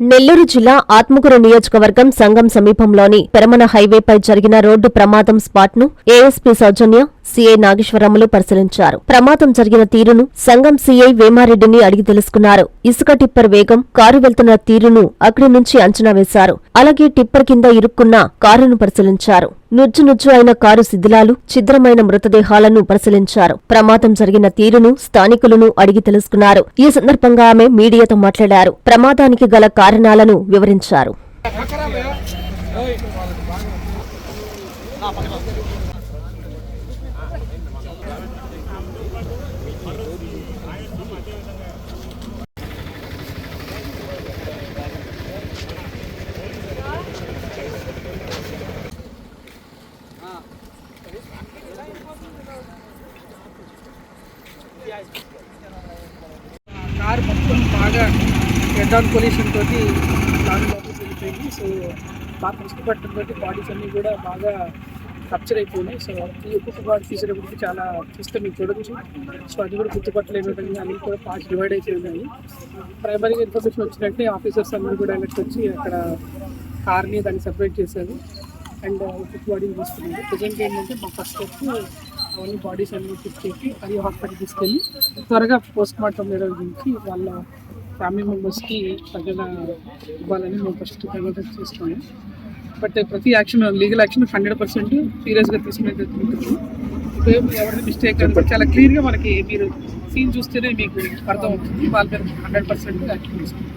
నెల్లూరు జిల్లా ఆత్మకూరు నియోజకవర్గం సంఘం సమీపంలోని పెరమన హైవేపై జరిగిన రోడ్డు ప్రమాదం స్పాట్ను ఏఎస్పీ సౌజన్య సీఐ నాగేశ్వరమ్మలు పరిశీలించారు. ప్రమాదం జరిగిన తీరును సంగం సీఐ వేమారెడ్డిని అడిగి తెలుసుకున్నారు. ఇసుక టిప్పర్ వేగం కారు వెళ్తున్న తీరును అక్కడి నుంచి అంచనా వేశారు. అలాగే టిప్పర్ కింద ఇరుక్కున్న కారును పరిశీలించారు. నుజ్జు నుజ్జు అయిన కారు శిథిలాలు ఛిద్రమైన మృతదేహాలను పరిశీలించారు. ప్రమాదం జరిగిన తీరును స్థానికులను అడిగి తెలుసుకున్నారు. ఈ సందర్భంగా ఆమె మీడియాతో మాట్లాడారు. ప్రమాదానికి గల కారణాలను వివరించారు. కార్ మొత్తం బాగా హెడ్ ఆన్ పొల్యూషన్ తోటి లారీ లోపలికి వెళ్ళిపోయింది. సో బాగా పట్టడం తోటి బాడీస్ అన్నీ కూడా బాగా కప్చర్ అయిపోయినాయి. సో ఈ ఒక్కొక్క బాడీ తీసేటప్పటికి చాలా చూస్తే మీకు చూడొచ్చు. సో అది కూడా గుర్తుపట్టలేని విధంగా అన్ని కూడా పార్ట్స్ డివైడ్ అయిపోయి ఉన్నాయి ప్రైమరీగా ఇన్ఫర్మేషన్ వచ్చినట్టే ఆఫీసర్స్ అందరూ కూడా వెళ్ళి వచ్చి అక్కడ కార్ని దాన్ని సెపరేట్ చేశారు. అండ్ ఒక్కొక్క బాడీని తీసుకున్నారు. ప్రజెంట్ ఏంటంటే మా ఫస్ట్ స్టెప్ అవన్నీ బాడీస్ అన్ని ఫిక్స్ చేసి అది హాస్పిటల్ తీసుకెళ్ళి త్వరగా పోస్ట్ మార్టం నిర్వహించి వాళ్ళ ఫ్యామిలీ మెంబర్స్కి తగిన ఇవ్వాలని మేము ఫస్ట్ కన్వర్ట్ చేస్తాము బట్ ప్రతి action legal action hundred percent సీరియస్గా తీసుకునేది ఉంటుంది. మిస్టేక్ అంటే చాలా క్లియర్గా మనకి మీరు సీన్ చూస్తేనే మీకు అర్థం అవుతుంది వాళ్ళ మీద హండ్రెడ్ పర్సెంట్ యాక్షన్ తీసుకుంటారు.